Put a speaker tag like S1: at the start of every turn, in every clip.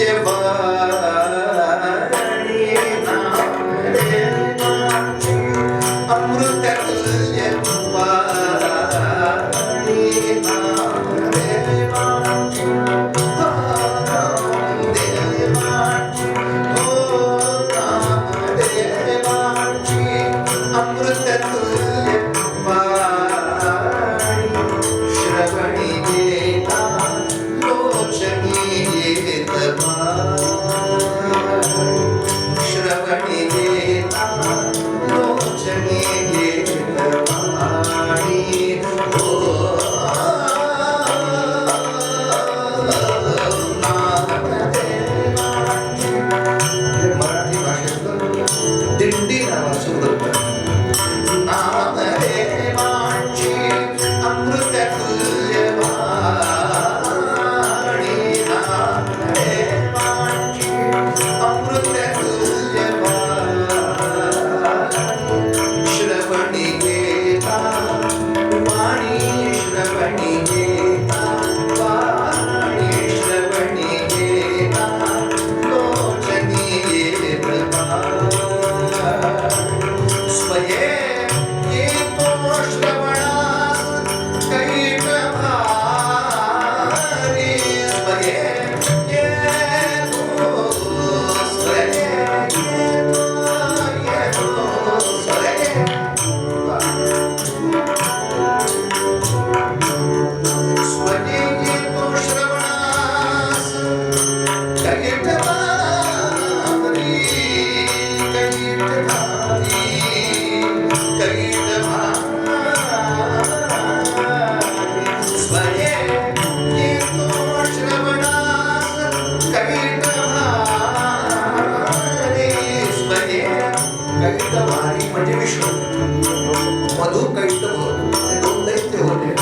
S1: дева. मालिक म्हणजे विष्णू मधु कैष्टभ हे दोन दैत्य होते.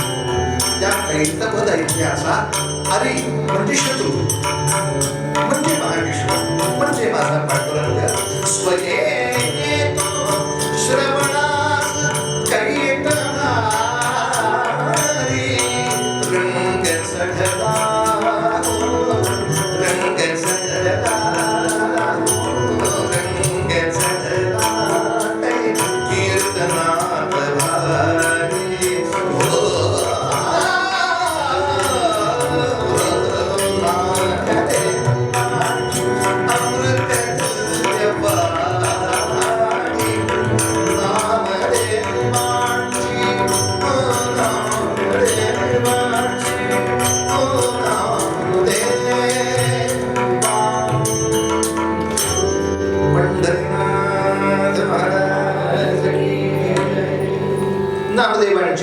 S1: त्या कैष्टभ दैत्याचा हरी म्हणजे शत्रू म्हणजे महाविश्व म्हणजे माझा पाठवला स्वये श्रम ना देवाने